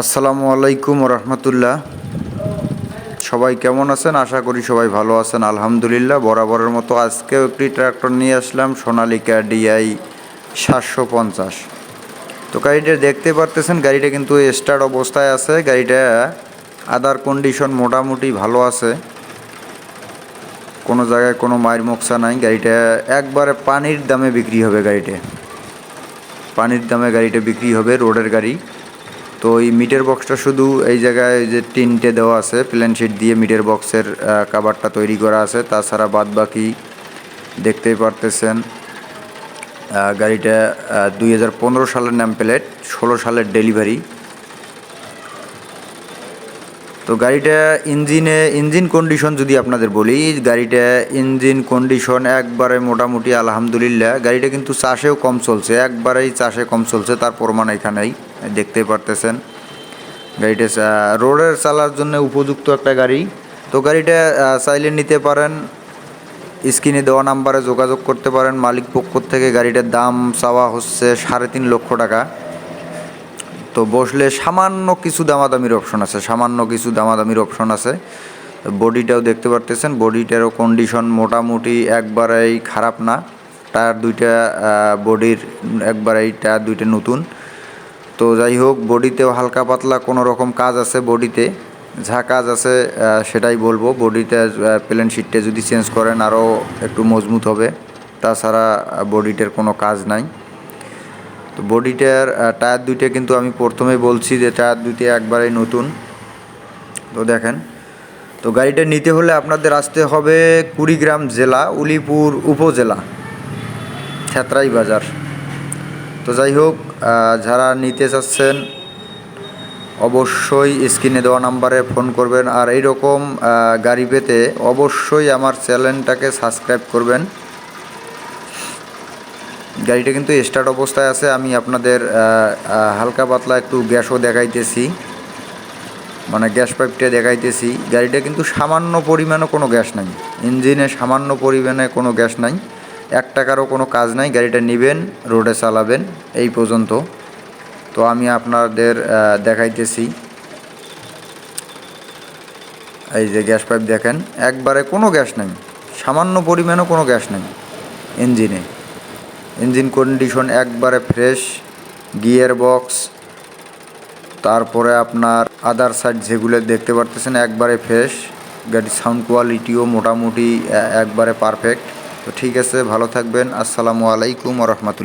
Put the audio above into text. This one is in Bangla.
আসসালামু আলাইকুম রহমতুল্লাহ। সবাই কেমন আছেন? আশা করি সবাই ভালো আছেন। আলহামদুলিল্লাহ, বরাবরের মতো আজকেও একটি ট্রাক্টর নিয়ে আসলাম, সোনালিকা ডিআই সাতশো পঞ্চাশ। তো গাড়িটা দেখতে পারতেছেন, গাড়িটা কিন্তু স্টার্ট অবস্থায় আছে। গাড়িটা আদার কন্ডিশন মোটামুটি ভালো আছে। কোনো জায়গায় কোনো মায়ের মোকসা নাই। গাড়িটা একবারে পানির দামে বিক্রি হবে গাড়িটা। পানির দামে গাড়িটা বিক্রি হবে, রোডের গাড়ি। তো এই মিটের বক্সটা শুধু এই জায়গায় যে টিনটে দেওয়া আছে প্লেন শিট দিয়ে মিটের বক্সের কাভারটা তৈরি করা আছে। তাছাড়া বাদ বাকি দেখতেই পারতেছেন গাড়িটা দুই হাজার পনেরো সালের নাম প্লেট ষোলো সালের ডেলিভারি তো গাড়িটা ইঞ্জিনে, ইঞ্জিন কন্ডিশন যদি আপনাদের বলি, গাড়িটা ইঞ্জিন কন্ডিশন একবারে মোটামুটি আলহামদুলিল্লাহ। গাড়িটা কিন্তু চাষেও কম চলছে, একবারেই চাষে কম চলছে, তার প্রমাণ এখানেই, দেখতে পারতেছেন। গাড়িটা রোডের চালার জন্য উপযুক্ত একটা গাড়ি। তো গাড়িটা চাইলে নিতে পারেন, স্ক্রিনে দেওয়া নাম্বারে যোগাযোগ করতে পারেন, মালিক পক্ষ থেকে গাড়িটার দাম চাওয়া হচ্ছে সাড়ে তিন লক্ষ টাকা। তো বসলে সামান্য কিছু দামাদামির অপশন আছে, সামান্য কিছু দামাদামির অপশন আছে। বডিটাও দেখতে পারতেছেন, বডিটারও কন্ডিশন মোটামুটি একবারেই খারাপ না। টায়ার দুইটা বডির একবারেই টায়ার দুইটা নতুন। তো যাই হোক, বডিতেও হালকা পাতলা কোনো রকম কাজ আছে বডিতে। যা কাজ আছে সেটাই বলব। বডিতে প্লেন শিটটা যদি চেঞ্জ করেন, আরও একটু মজবুত হবে। তাছাড়া বডিটার কোনো কাজ নাই। তো বডিটার টায়ার দুইটা কিন্তু আমি প্রথমে বলছি যে টায়ার দুইটা একবারেই নতুন। তো দেখেন, তো গাড়িটা নিতে হলে আপনাদের আসতে হবে কুড়িগ্রাম জেলা, উলিপুর উপজেলা খেতরাই বাজার। তো যাই হোক যারা নিতে চাচ্ছেন, অবশ্যই স্ক্রিনে দেওয়া নাম্বারে ফোন করবেন। আর এইরকম গাড়ি পেতে অবশ্যই আমার চ্যানেলটাকে সাবস্ক্রাইব করবেন। গাড়িটা কিন্তু স্টার্ট অবস্থায় আছে, আমি আপনাদের হালকা পাতলা একটু গ্যাসও দেখাইতেছি। মানে গ্যাস পাইপটা দেখাইতেছি। গাড়িটা কিন্তু সামান্য পরিমাণও কোনো গ্যাস নাই। ইঞ্জিনে সামান্য পরিমাণে কোনো গ্যাস নাই। এক টাকারও কোনো কাজ নাই। গাড়িটা নেবেন, রোডে চালাবেন, এই পর্যন্ত। তো আমি আপনাদের দেখাইতেছি। এই যে গ্যাস পাইপ দেখেন, একবারে কোনো গ্যাস নাই। সামান্য পরিমাণও কোনো গ্যাস নাই ইঞ্জিনে। ইঞ্জিন কন্ডিশন একবারে ফ্রেশ, গিয়ার বক্স, তারপরে আপনার আদার সাইড যেগুলো দেখতে পারতেছেন একবারে ফ্রেশ, গাড়ির সাউন্ড কোয়ালিটিও মোটামুটি একবারে পারফেক্ট তো ঠিক আছে, ভালো থাকবেন। আসসালামু আলাইকুম রহমতুল্লাহ।